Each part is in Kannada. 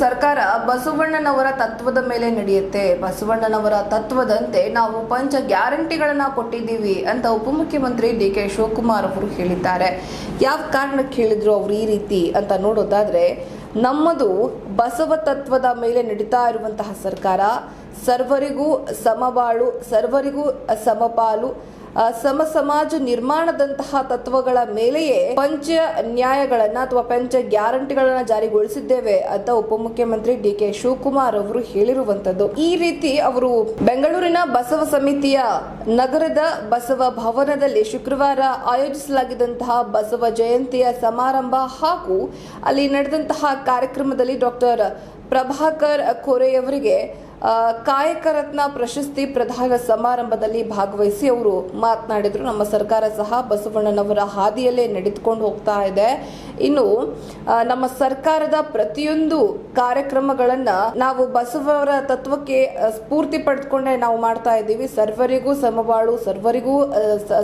ಸರ್ಕಾರ ಬಸವಣ್ಣನವರ ತತ್ವದ ಮೇಲೆ ನಡೆಯುತ್ತೆ. ಬಸವಣ್ಣನವರ ತತ್ವದಂತೆ ನಾವು ಪಂಚ ಗ್ಯಾರಂಟಿಗಳನ್ನ ಕೊಟ್ಟಿದ್ದೀವಿ ಅಂತ ಉಪಮುಖ್ಯಮಂತ್ರಿ ಡಿ ಕೆ ಶಿವಕುಮಾರ್ ಅವರು ಹೇಳಿದ್ದಾರೆ. ಯಾವ ಕಾರಣಕ್ಕೆ ಹೇಳಿದ್ರು ಅವರು ಈ ರೀತಿ ಅಂತ ನೋಡೋದಾದ್ರೆ, ನಮ್ಮದು ಬಸವ ತತ್ವದ ಮೇಲೆ ನಡೀತಾ ಇರುವಂತಹ ಸರ್ಕಾರ, ಸರ್ವರಿಗೂ ಸಮಬಾಳು, ಸರ್ವರಿಗೂ ಸಮಪಾಲು ಸಮ ಸಮಾಜ ನಿರ್ಮಾಣದಂತಹ ತತ್ವಗಳ ಮೇಲೆಯೇ ಪಂಚ ನ್ಯಾಯಗಳನ್ನ ಅಥವಾ ಪಂಚ ಗ್ಯಾರಂಟಿಗಳನ್ನ ಜಾರಿಗೊಳಿಸಿದ್ದೇವೆ ಅಂತ ಉಪಮುಖ್ಯಮಂತ್ರಿ ಡಿ ಕೆ ಶಿವಕುಮಾರ್ ಅವರು ಹೇಳಿರುವಂತದ್ದು ಈ ರೀತಿ ಅವರು ಬೆಂಗಳೂರಿನ ಬಸವ ಸಮಿತಿಯ ನಗರದ ಬಸವ ಭವನದಲ್ಲಿ ಶುಕ್ರವಾರ ಆಯೋಜಿಸಲಾಗಿದ್ದಂತಹ ಬಸವ ಜಯಂತಿಯ ಸಮಾರಂಭ ಹಾಗೂ ಅಲ್ಲಿ ನಡೆದಂತಹ ಕಾರ್ಯಕ್ರಮದಲ್ಲಿ ಡಾಕ್ಟರ್ ಪ್ರಭಾಕರ್ ಖೋರೆಯವರಿಗೆ ಆ, ಕಾಯಕ ರತ್ನ ಪ್ರಶಸ್ತಿ ಪ್ರದಾನ ಸಮಾರಂಭದಲ್ಲಿ ಭಾಗವಹಿಸಿ ಅವರು ಮಾತನಾಡಿದರು. ನಮ್ಮ ಸರ್ಕಾರ ಸಹ ಬಸವಣ್ಣನವರ ಹಾದಿಯಲ್ಲೇ ನಡೆದುಕೊಂಡು ಹೋಗ್ತಾ ಇದೆ. ಇನ್ನು ನಮ್ಮ ಸರ್ಕಾರದ ಪ್ರತಿಯೊಂದು ಕಾರ್ಯಕ್ರಮಗಳನ್ನು ನಾವು ಬಸವರ ತತ್ವಕ್ಕೆ ಸ್ಫೂರ್ತಿ ಪಡೆದುಕೊಂಡೇ ನಾವು ಮಾಡ್ತಾ ಇದ್ದೀವಿ. ಸರ್ವರಿಗೂ ಸಮಬಾಳು ಸರ್ವರಿಗೂ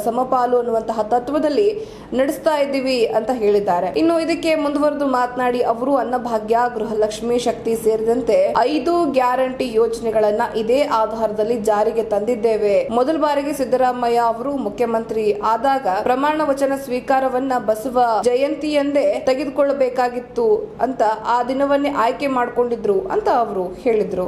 ಸಮಪಾಲು ಅನ್ನುವಂತಹ ತತ್ವದಲ್ಲಿ ನಡೆಸ್ತಾ ಇದ್ದೀವಿ ಅಂತ ಹೇಳಿದ್ದಾರೆ. ಇನ್ನು ಇದಕ್ಕೆ ಮುಂದುವರೆದು ಮಾತನಾಡಿ ಅವರು ಅನ್ನಭಾಗ್ಯ ಗೃಹಲಕ್ಷ್ಮಿ ಶಕ್ತಿ ಸೇರಿದಂತೆ ಐದು ಗ್ಯಾರಂಟಿ ಯೋಜನೆಗಳನ್ನ ಇದೇ ಆಧಾರದಲ್ಲಿ ಜಾರಿಗೆ ತಂದಿದ್ದೇವೆ. ಮೊದಲ ಬಾರಿಗೆ ಸಿದ್ದರಾಮಯ್ಯ ಅವರು ಮುಖ್ಯಮಂತ್ರಿ ಆದಾಗ ಪ್ರಮಾಣ ವಚನ ಸ್ವೀಕಾರವನ್ನ ಬಸವ ಜಯಂತಿಯಂದೇ ತೆಗೆದುಕೊಳ್ಳಬೇಕಾಗಿತ್ತು ಅಂತ ಆ ದಿನವನ್ನೇ ಆಯ್ಕೆ ಮಾಡಿಕೊಂಡಿದ್ರು ಅಂತ ಅವರು ಹೇಳಿದ್ರು.